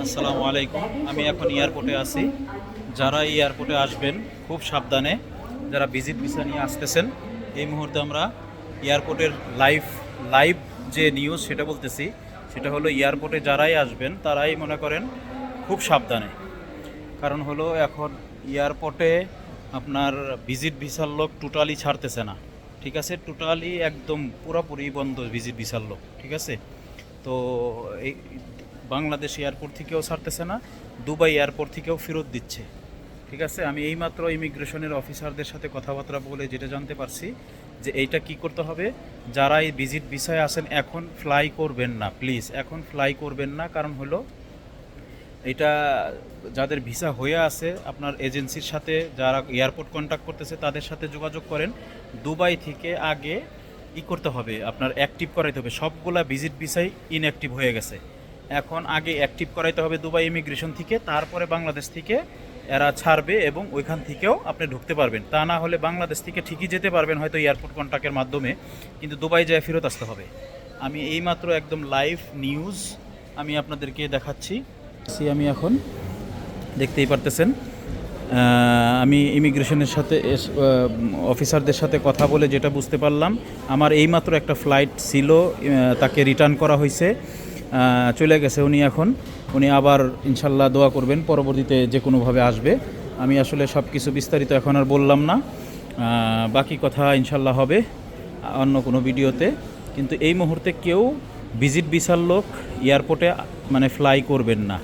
আসসালামু আলাইকুম। আমি এখন এয়ারপোর্টে আছি। যারা এয়ারপোর্টে আসবেন, খুব সাবধানে যারা ভিজিট ভিসা নিয়ে আসতেছেন, এই মুহূর্তে আমরা এয়ারপোর্টের লাইভ লাইভ যে নিউজ সেটা বলতেছি, সেটা হলো এয়ারপোর্টে যারাই আসবেন, তারাই মনে করেন খুব সাবধানে। কারণ হলো এখন এয়ারপোর্টে আপনার ভিজিট ভিসার লোক টোটালি ছাড়তেছে না। ঠিক আছে? টোটালি একদম পুরোপুরি বন্ধ ভিজিট ভিসার লোক। ঠিক আছে? তো এই বাংলাদেশ এয়ারপোর্ট থেকেও ছাড়তেছে না, দুবাই এয়ারপোর্ট থেকেও ফেরত দিচ্ছে। ঠিক আছে? আমি এইমাত্র ইমিগ্রেশনের অফিসারদের সাথে কথাবার্তা বলে যেটা জানতে পারছি যে এইটা কি করতে হবে যারা এই ভিজিট ভিসায় আসেন এখন ফ্লাই করবেন না প্লিজ এখন ফ্লাই করবেন না। কারণ হলো, এটা যাদের ভিসা হয়ে আছে, আপনার এজেন্সির সাথে যারা এয়ারপোর্ট কন্ট্যাক্ট করতেছে, তাদের সাথে যোগাযোগ করেন। দুবাই থেকে আগে ই করতে হবে, আপনার অ্যাক্টিভ করাইতে হবে। সবগুলা ভিজিট ভিসাই ইনঅ্যাক্টিভ হয়ে গেছে। এখন আগে অ্যাক্টিভ করাইতে হবে দুবাই ইমিগ্রেশন থেকে, তারপরে বাংলাদেশ থেকে এরা ছাড়বে এবং ওইখান থেকেও আপনি ঢুকতে পারবেন। তা না হলে বাংলাদেশ থেকে ঠিকই যেতে পারবেন হয়তো এয়ারপোর্ট কন্ট্যাক্টের মাধ্যমে, কিন্তু দুবাই যায় ফেরত আসতে হবে। আমি এইমাত্র একদম লাইভ নিউজ আমি আপনাদেরকে দেখাচ্ছি। আছি আমি এখন, দেখতেই পারতেছেন। আমি ইমিগ্রেশনের সাথে অফিসারদের সাথে কথা বলে যেটা বুঝতে পারলাম, আমার এইমাত্র একটা ফ্লাইট ছিল তাকে রিটার্ন করা হয়েছে চলে গেছে উনি এখন। উনি আবার ইনশাল্লাহ দোয়া করবেন, পরবর্তীতে যে কোনোভাবে আসবে। আমি আসলে সব কিছু বিস্তারিত এখন আর বললাম না। বাকি কথা ইনশাল্লাহ হবে অন্য কোনো ভিডিওতে। কিন্তু এই মুহূর্তে কেউ ভিজিট ভিসার লোক এয়ারপোর্টে মানে ফ্লাই করবেন না।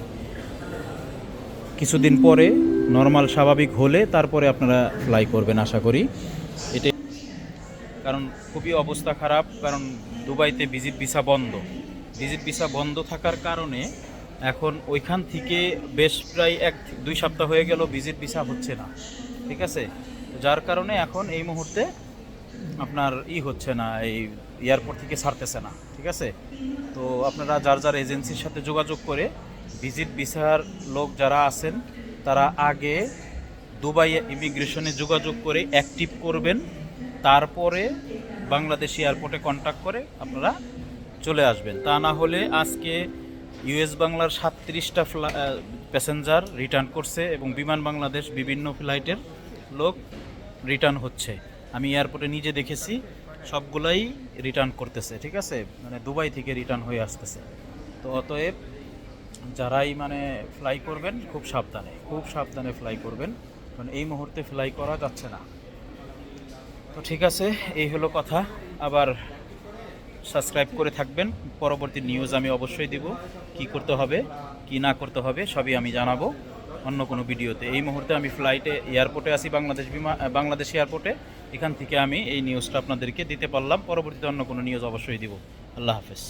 কিছুদিন পরে নর্মাল স্বাভাবিক হলে তারপরে আপনারা ফ্লাই করবেন, আশা করি। এটাই কারণ খুবই অবস্থা খারাপ, কারণ দুবাইতে ভিজিট ভিসা বন্ধ। ভিজিট ভিসা বন্ধ থাকার কারণে এখন ওইখান থেকে বেশ প্রায় এক দুই সপ্তাহ হয়ে গেল ভিজিট ভিসা হচ্ছে না। ঠিক আছে? যার কারণে এখন এই মুহূর্তে আপনার ই হচ্ছে না, এই এয়ারপোর্ট থেকে ছাড়তেছে না। ঠিক আছে? তো আপনারা যার যার এজেন্সির সাথে যোগাযোগ করে ভিজিট ভিসার লোক যারা আছেন, তারা আগে দুবাই ইমিগ্রেশনে যোগাযোগ করে অ্যাক্টিভ করবেন। তারপরে বাংলাদেশ এয়ারপোর্টে কন্ট্যাক্ট করে আপনারা চলে আসবেন। তা না হলে আজকে ইউএস বাংলার সাতত্রিশটা প্যাসেঞ্জার রিটার্ন করছে এবং বিমান বাংলাদেশ বিভিন্ন ফ্লাইটের লোক রিটার্ন হচ্ছে। আমি এয়ারপোর্টে নিজে দেখেছি, সবগুলাই রিটার্ন করতেছে, ঠিক আছে? মানে দুবাই থেকে রিটার্ন হয়ে আসতেছে। তো অতএব যারাই মানে ফ্লাই করবেন, খুব সাবধানে খুব সাবধানে ফ্লাই করবেন। কারণ এই মুহূর্তে ফ্লাই করা যাচ্ছে না। তো ঠিক আছে, এই হলো কথা। আবার সাবস্ক্রাইব করে থাকবেন। পরবর্তী নিউজ আমি অবশ্যই দেব। কি করতে হবে, কি না করতে হবে, সবই আমি জানাব। অন্য কোনো ভিডিওতে। এই মুহূর্তে আমি ফ্লাইটে এয়ারপোর্টে আসি বাংলাদেশ বিমা বাংলাদেশ এয়ারপোর্টে এখান থেকে আমি এই নিউজটা আপনাদেরকে দিতে পারলাম। পরবর্তীতে অন্য কোনো নিউজ অবশ্যই দিব। আল্লাহ হাফেজ।